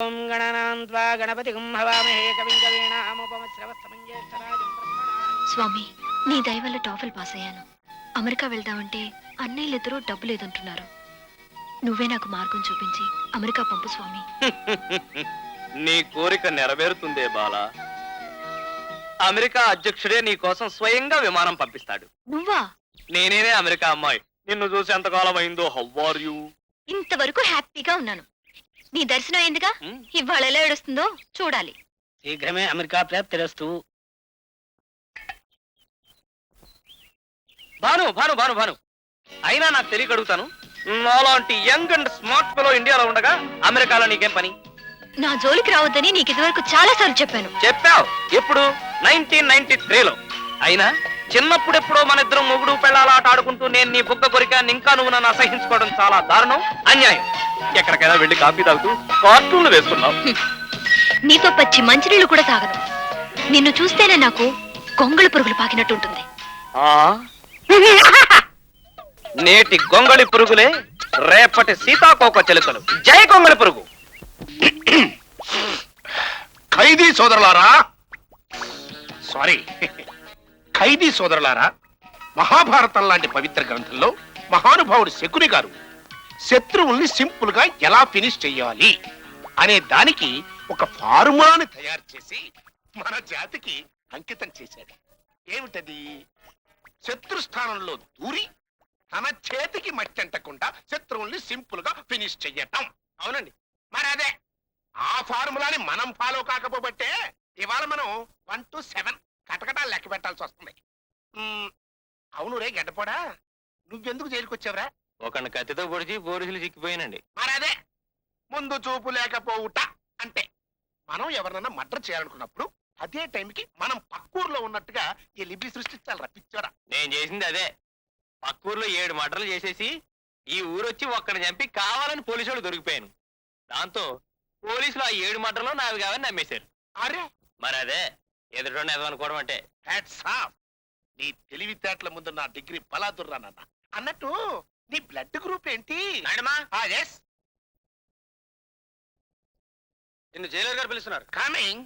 ఓం గణనాం త్వా గణపతిగం హవామహే కవిం జ్యేష్ఠరాజం స్వామి నీ దయ వల్ల టాఫిల్ పాస్ అయ్యాను. అమెరికా వెళ్దామంటే అన్నయ్యలిద్దరూ డబ్బు లేదంటున్నారు. నువ్వే నాకు మార్గం చూపించి అమెరికా పంపు స్వామి. నీ కోరిక నెరవేరుతుందే బాల. అమెరికా అధ్యక్షుడే నీ కోసం స్వయంగా విమానం పంపిస్తాడు. నువ్వా? నేనేనే అమెరికా అమ్మాయి. నిన్ను చూసి ఎంతకాలం అయిందో హవ్వార్ యూ ఇంతవరకు హ్యాపీగా ఉన్నాను. నీ దర్శనం అయిందిగా ఇవాళ ఎలా ఏడుస్తుందో చూడాలి. శీఘ్రమే అమెరికా ప్రాప్తిరస్తు భాను భాను భాను భాను. అయినా నాకు తెలియక అడుగుతాను. నాలాంటి యంగ్ అండ్ స్మార్ట్ పిలో ఇండియాలో ఉండగా అమెరికాలో నీకేం పని? నా జోలికి రావద్దని నీకు ఇదివరకు చాలా సార్లు చెప్పాను. చెప్పావు. ఎప్పుడు? నైన్టీన్ నైన్టీ త్రీలో. అయినా చిన్నప్పుడు ఎప్పుడో మన ఇద్దరం మొగుడు పెళ్ళాలాట ఆడుకుంటూ నేను నీ బుగ్గ కొరికాన్ని ఇంకా నువ్వు నన్ను అసహించుకోవడం చాలా దారుణం అన్యాయం. ఎక్కడికైనా వెళ్ళి కాఫీ తాగుతూ కార్టూన్లు వేసుకున్నావు నీతో పచ్చి మంచినీళ్ళు కూడా తాగను. నిన్ను చూస్తేనే నాకు కొంగళ పురుగులు పాకినట్టు ఉంటుంది. ఆ? నేటి గొంగళి పురుగులే రేపటి సీతాకోక చిలుకలు. జై గొంగళి పురుగు. ఖైదీ సోదరులారా. సారీ. ఖైదీ సోదరులారా మహాభారతం లాంటి పవిత్ర గ్రంథంలో మహానుభావుడు శకుని గారు శత్రువుల్ని సింపుల్గా ఎలా ఫినిష్ చెయ్యాలి అనే దానికి ఒక ఫార్ములాని తయారు చేసి మన జాతికి అంకితం చేశాడు. ఏమిటది? శత్రు స్థానంలో దూరి తన చేతికి మట్టంటకుండా శత్రువుల్ని సింపుల్గా ఫినిష్ చెయ్యటం. అవునండి. మరి అదే ఆ ఫార్ములాని మనం ఫాలో కాకపోబట్టే ఇవాళ మనం వన్ టు సెవెన్ కటకటాలు లెక్క పెట్టాల్సి వస్తుంది. అవును రే గడ్డపోడా నువ్వెందుకు జైలుకొచ్చావురా? ఒకరిని కత్తితో పొడిచి పోలీసులు చిక్కిపోయినండి. మరి అదే ముందు చూపు లేకపోవుట అంటే మనం ఎవరినైనా మర్డర్ చేయాలనుకున్నప్పుడు అదే టైంకి మనం పక్కూర్లో ఉన్నట్టుగా ఈ లిపి సృష్టించాలి రప్పించారా నేను చేసింది అదే. పక్కూర్లో ఏడు మటర్లు చేసేసి ఈ ఊరొచ్చి ఒక్కడిని చంపి కావాలని పోలీసు వాళ్ళు దొరికిపోయాను. దాంతో పోలీసులు ఆ ఏడు మటర్లు నావి కావని నమ్మేశారు. అరే! మరి అదే ఎదుటి అనుకోవడం అంటే. హ్యాట్స్ ఆఫ్ నీ తెలివితేటల ముందు నా డిగ్రీ బలాదుర్రానన్న అన్నట్టు నీ బ్లడ్ గ్రూప్ ఏంటి? ఎస్ నిన్ను జైలర్ గారు పిలుస్తున్నారు. కమింగ్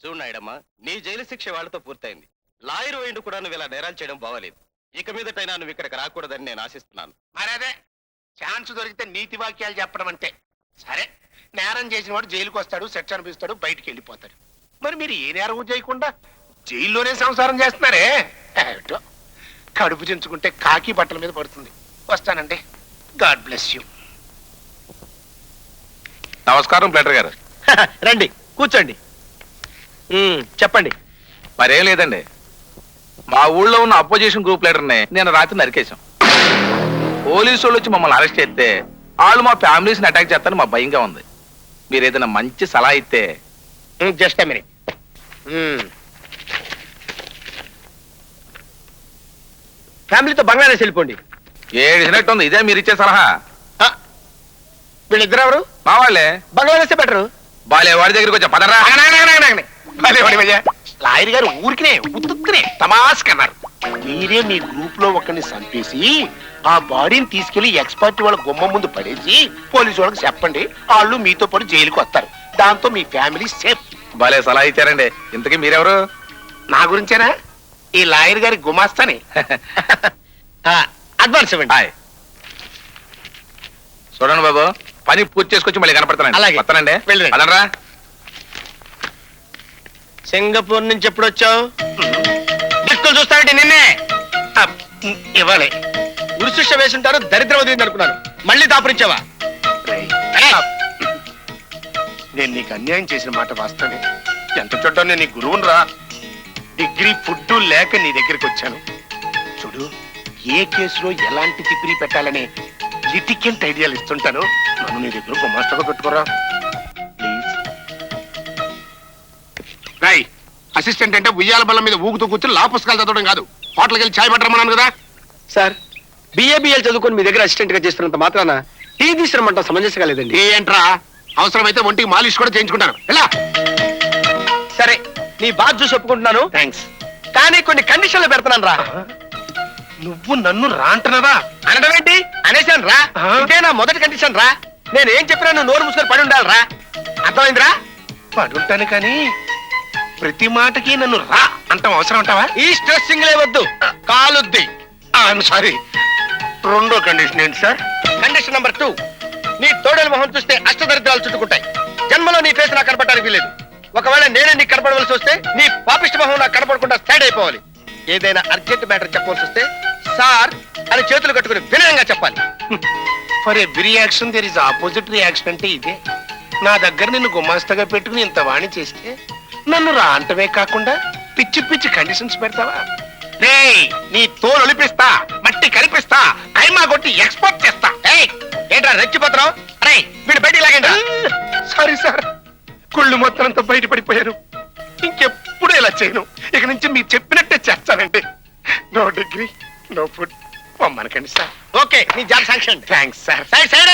చూడు నాయుడమ్మా నీ జైలు శిక్ష వాళ్ళతో పూర్తయింది. లాయర్ వేయండు కూడా నువ్వు ఇలా నేరాలు చేయడం బాగలేదు. ఇక మీదటైనా నువ్వు ఇక్కడికి రాకూడదని నేను ఆశిస్తున్నాను. మరి అదే ఛాన్స్ దొరికితే నీతి వాక్యాలు చెప్పడం అంటే. సరే నేరం చేసిన వాడు జైలుకి వస్తాడు శిక్ష అనిపిస్తాడు బయటికి వెళ్ళిపోతాడు. మరి మీరు ఏ నేరం చేయకుండా జైల్లోనే సంసారం చేస్తున్నారే? ఏమిటో? కడుపు చించుకుంటే కాకి బట్టల మీద పడుతుంది. వస్తానండి. God bless you. నమస్కారం ప్లేటర్ గారు. రండి కూర్చోండి. చెప్పండి. మరేం లేదండి. మా ఊళ్ళో ఉన్న అపోజిషన్ గ్రూప్ లీడర్ని నేను రాత్రి నరికేశాం. పోలీసు వాళ్ళు వచ్చి మమ్మల్ని అరెస్ట్ చేస్తే వాళ్ళు మా ఫ్యామిలీస్ని అటాక్ చేస్తారని మా భయంగా ఉంది. మీరు ఏదైనా మంచి సలహా ఇస్తే జస్ట్ మినిట్. ఫ్యామిలీతో బంగ్లాదేశ్ వెళ్ళిపోండి. ఉంది ఇదే మీరు ఇచ్చే సలహా. వీళ్ళిద్దరు ఎవరు? మా వాళ్ళే బంగ్లాదేశ్ బెటరు. బాలే వాడి దగ్గరికి వచ్చా పదరా. లాయర్ గారు ఊరికినే ఉత్తుక్కునే తమాస్క్ అన్నారు మీరే మీ గ్రూప్లో ఒకరిని చంపేసి ఆ బాడీని తీసుకెళ్ళి ఎక్స్పర్ట్ వాళ్ళ గుమ్మం ముందు పడేసి పోలీసు వాళ్ళకి చెప్పండి వాళ్ళు మీతో పాటు జైలుకి వస్తారు. దాంతో మీ ఫ్యామిలీ సేఫ్. బాలే సలహా ఇచ్చారండి. ఇంతకీ మీరెవరు? నా గురించేనా? ఈ లాయర్ గారి గుమాస్తాని? అడ్వాన్స్ ఇవ్వండి. హాయ్. చూడండి బాబు పని పూర్తి చేసుకొచ్చి మళ్ళీ కనపడతానండి అలాగే. వస్తానండి. వెళ్ళండి. పదరా సింగపూర్ నుంచి ఎప్పుడు వచ్చావు? దిక్కులు చూస్తానంటే నిన్నే. ఇవ్వాలి. ఉరిశిక్ష వేసుంటారు దరిద్రం వదిలింది అనుకున్నాను. మళ్ళీ దాపురించావా? నేను నీకు అన్యాయం చేసిన మాట వాస్తవే ఎంత చుట్టం నేను నీ గురువును రా డిగ్రీ ఫుడ్ లేక నీ దగ్గరికి వచ్చాను. చూడు ఏ కేసులో ఎలాంటి తిప్పిరి పెట్టాలని లిటికెంట్ ఐడియాలు ఇస్తుంటాను నన్ను నీ దగ్గర గుమాస్తగా పెట్టుకోరా. ప్లీజ్. రాయ్ అసిస్టెంట్ అంటే ఉయ్యాల బల్ల మీద ఊగుతూ కూర్చుని లా పుస్తకాలు చదవడం కాదు. హోటల్కి వెళ్ళి చాయ్ పట్టరమన్నాను కదా. సార్ బిఏబిఎల్ చదువుకొని మీ దగ్గర అసిస్టెంట్గా చేస్తున్నంత మాత్రాన టీ తీసుకురమ్మంటాం సమంజసం కాలేదండి ఏ ఏంట్రా? అవసరమైతే ఒంటికి మాలిష్ కూడా చేయించుకుంటాను. ఎలా సరే నీ బాధ చూసి ఒప్పుకుంటున్నాను థ్యాంక్స్ కానీ కొన్ని కండిషన్లు పెడుతున్నాను రా. నువ్వు నన్ను రా అంటున్నదా అనడం ఏంటి? అనేసాను రా. ఆ? ఇదే నా మొదటి కండిషన్ రా. నేను ఏం చెప్పినా నువ్వు నోరు మూసుకొని పడి ఉండాలి రా. అర్థమైందిరా పడుంటాను కానీ ప్రతి మాటకి నన్ను రా అంటాం అవసరం అంటావా? ఈ స్ట్రెస్సింగ్ వద్దు. కాలుద్ది. సారీ రెండో కండిషన్ ఏంటి సార్? కండిషన్ నెంబర్ టూ నీ తోడల మొహం చూస్తే అష్టదరిద్రాలు చుట్టుకుంటాయి. జన్మలో నీ ఫేస్ నాకు కనపడడానికి వీలేదు ఒకవేళ నేనే నీకు కనపడవలసి వస్తే నీ పాపిష్ట మొహం నాకు కనపడకుండా సైడ్ అయిపోవాలి. ఏదైనా అర్జెంట్ మ్యాటర్ చెప్పవలసి వస్తే సార్ అని చేతులు కట్టుకుని వినయంగా చెప్పాలి. For every reaction there is opposite reaction అంటే ఇదే. నా దగ్గర నిన్ను గుమాస్తగా పెట్టుకుని ఇంత వాణి చేస్తే నన్ను రా అంటవే కాకుండా పిచ్చి పిచ్చి కండిషన్స్ పెడతావా? రే నీ తోలు ఒలిపిస్తా మట్టి కనిపిస్తా కైమా కొట్టి ఎక్స్పోర్ట్ చేస్తా. ఏయ్ ఏంట్రా రెచ్చిపోతున్నావు? అరే వీడు బయటికి లాగండి సారీ సార్. కుళ్ళు మొత్తం అంతా బయటపడిపోయారు ఇంకెప్పుడు ఇలా చేయను. ఇక నుంచి మీరు చెప్పినట్టే చేస్తానండి. No degree no food. పొమ్మనకండి sir. Okay నీ job sanction thanks sir. Side side